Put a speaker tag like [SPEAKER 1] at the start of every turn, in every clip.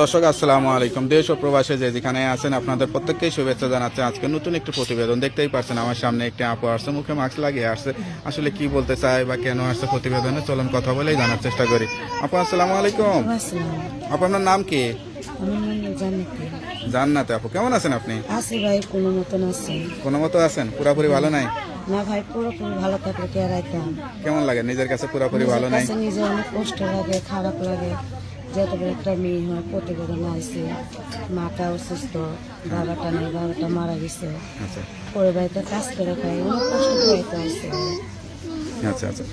[SPEAKER 1] দর্শক আসসালামু আলাইকুম। দেশ ও প্রবাসে যে যেখানে আছেন আপনাদের প্রত্যেককেই শুভেচ্ছা জানাচ্ছে। আজকে নতুন একটি প্রতিবেদন দেখতেই পাচ্ছেন আমার সামনে একটি আপু আসছে মুখে মাস্ক লাগিয়ে আসছে। আসলে কি বলতে চায় বা কেন আসছে প্রতিবেদনে চলুন কথা বলেই জানার চেষ্টা করি। আপু আসসালামু আলাইকুম। আপু আপনার নাম কি?
[SPEAKER 2] জান্নাতে।
[SPEAKER 1] আপু কেমন আছেন আপনি?
[SPEAKER 2] আছি ভাই কোনো মতন আছে।
[SPEAKER 1] কোনো মতো আছেন? পুরাপুরি ভালো নাই?
[SPEAKER 2] না ভাই পুরোপুরি ভালো থাকলে কে
[SPEAKER 1] কেমন লাগে? নিজের কাছে পুরাপুরি ভালো নাই?
[SPEAKER 2] নিজে অনেক কষ্ট লাগে খারাপ লাগে। যত বড় একটা মেয়ে হয় প্রতিবেদন আছে মাটা অসুস্থ বাবাটা নেই বাবাটা মারা গেছে।
[SPEAKER 1] আচ্ছা।
[SPEAKER 2] পরে বাড়িতে কাজ করে খাই অনেক কষ্ট করে আছে
[SPEAKER 1] আচ্ছা আচ্ছা।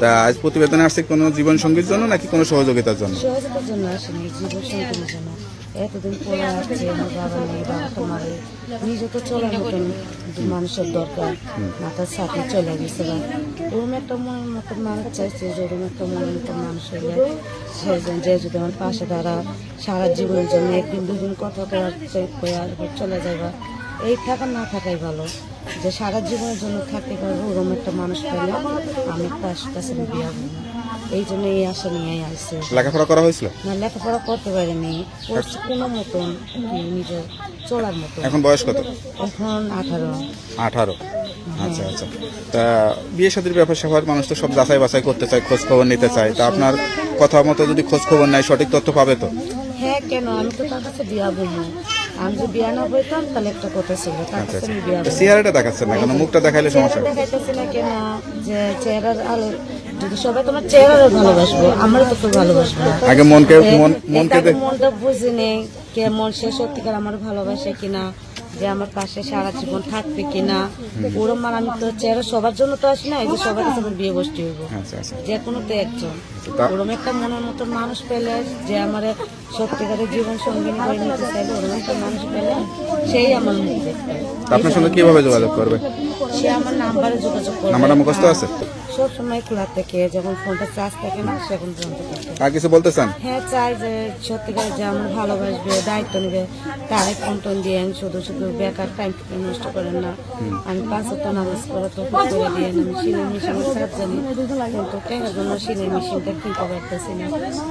[SPEAKER 1] তা আজ প্রতিবেদনে আসছে কোনো জীবন সঙ্গীর জন্য নাকি কোনো সহযোগিতার জন্য?
[SPEAKER 2] সহযোগিতার জন্য আসেনি জীবন সঙ্গীর জন্য। এতদিন পরে আসছে আমার বাবা নেই, বাবা তো মারে। নিজে তো চলার মতন মানুষের দরকার। মাথার সাথে চলে গেছে বা ওরম একটা মনের মতন মানুষ চাইছে যে ওরম একটা মনের মতন মানুষ হলে সে যে- যদি আমার পাশে দাঁড়া সারা জীবনের জন্য একদিন দুদিন কথা করার চলে যাবা এই থাকা না থাকাই ভালো। যে সারা জীবনের জন্য থাকতে পারব, ওরম একটা মানুষ পেলে আমি তার কাছে বিয়ে এই জন্য এই আশা নিয়ে আসছে
[SPEAKER 1] লেখাপড়া করা হয়েছিল?
[SPEAKER 2] না লেখাপড়া করতে পারিনি। কোনো মতন নিজের চলার মতো
[SPEAKER 1] এখন বয়স কত?
[SPEAKER 2] এখন আঠারো।
[SPEAKER 1] আঠারো। আচ্ছা আচ্ছা। তা বিয়ে শাদীর ব্যাপার সবার মানুষ তো সব যাচাই বাছাই করতে চায় খোঁজ খবর নিতে চায়। তা আপনার কথা মতো যদি খোঁজ খবর নেয় সঠিক তথ্য পাবে তো?
[SPEAKER 2] হ্যাঁ কেন? আমি তো তার কাছে বিয়া বলব। আমি যদি বিয়া না হইতাম তাহলে একটা কথা ছিল। তার
[SPEAKER 1] আচ্ছা
[SPEAKER 2] কাছে
[SPEAKER 1] আচ্ছা।
[SPEAKER 2] আমি বিয়া
[SPEAKER 1] চেহারাটা দেখাচ্ছেন না কেন? মুখটা দেখাইলে সমস্যা
[SPEAKER 2] চেহারা দেখাইতেছি না কেন? যে চেহারার আলো যদি সবাই তোমার চেহারারও ভালোবাসবো আমারও তো ভালোবাসবো।
[SPEAKER 1] আগে মনকে মন মনকে
[SPEAKER 2] মনটা বুঝি নেই। কে মন সে সত্যিকার আমার ভালোবাসে কিনা যে আমার পাশে সারা জীবন থাকবে কিনা। ওরম মানে আমি তো চেহারা সবার জন্য তো আসি না এই যে সবার কাছে আমার বিয়ে বসতে হইব।
[SPEAKER 1] আচ্ছা আচ্ছা।
[SPEAKER 2] যে কোনো তো একজন ওরম একটা মনের মতো মানুষ পেলে যে আমার সত্যিকারের জীবন সঙ্গিনী হয়ে নিতে চাইবে ওরম একটা মানুষ পেলে সেই আমার মুখ দেখবে।
[SPEAKER 1] আপনার সঙ্গে কীভাবে যোগাযোগ করবে?
[SPEAKER 2] সে আমার নাম্বারে যোগাযোগ করবে।
[SPEAKER 1] নাম্বারটা মুখস্থ আছে?
[SPEAKER 2] সব সময় খোলা থেকে যখন ফোনটা চার্জ থাকে না সেখন পর্যন্ত
[SPEAKER 1] আর কিছু বলতে চান?
[SPEAKER 2] হ্যাঁ চাই যে সত্যিকার যে আমার ভালোবাসবে দায়িত্ব নেবে তারে ফোন টোন দিয়ে শুধু শুধু বেকার টাইম নষ্ট করেন না। আমি পাঁচ হাজার নামাজ পড়া তো করে দিয়ে আমি সিলাই মেশিনের সাথ জানি। কিন্তু টাকার জন্য সিলাই মেশিনটা কিনতে পারতেছি না।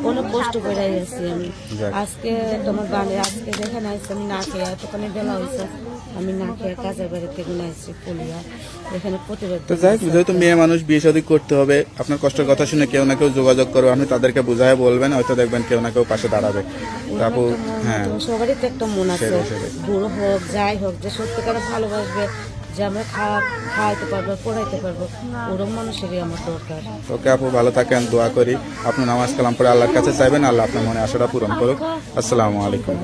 [SPEAKER 2] অনেক কষ্ট করে আছি আমি। আজকে তোমার বাড়ি আজকে যেখানে আসছি আমি না খেয়ে এতখানি বেলা হয়েছে আমি না খেয়ে কাজের বাড়িতে গুনে আসছি পুলিয়া এখানে প্রতিবাদ
[SPEAKER 1] তো যাই যেহেতু মেয়ে মানুষ বিয়ে শাদী করতে হবে আপনার কষ্টের কথা শুনে কেউ না কেউ যোগাযোগ করবে। আপনি তাদেরকে বুঝায় বলবেন হয়তো দেখবেন কেউ না কেউ পাশে দাঁড়াবে। তা আপু হ্যাঁ।
[SPEAKER 2] সবারই তো একটা মন আছে। বুড়ো হোক যাই হোক যে সত্যিকারে ভালোবাসবে যে আমরা খাওয়া খাওয়াইতে পারব পড়াইতে পারব ওরকম মানুষেরই আমার দরকার।
[SPEAKER 1] ওকে আপু ভালো থাকেন দোয়া করি। আপনি নামাজ কালাম পরে আল্লাহর কাছে চাইবেন আল্লাহ আপনার মনে আশাটা পূরণ করুক। আসসালামু আলাইকুম।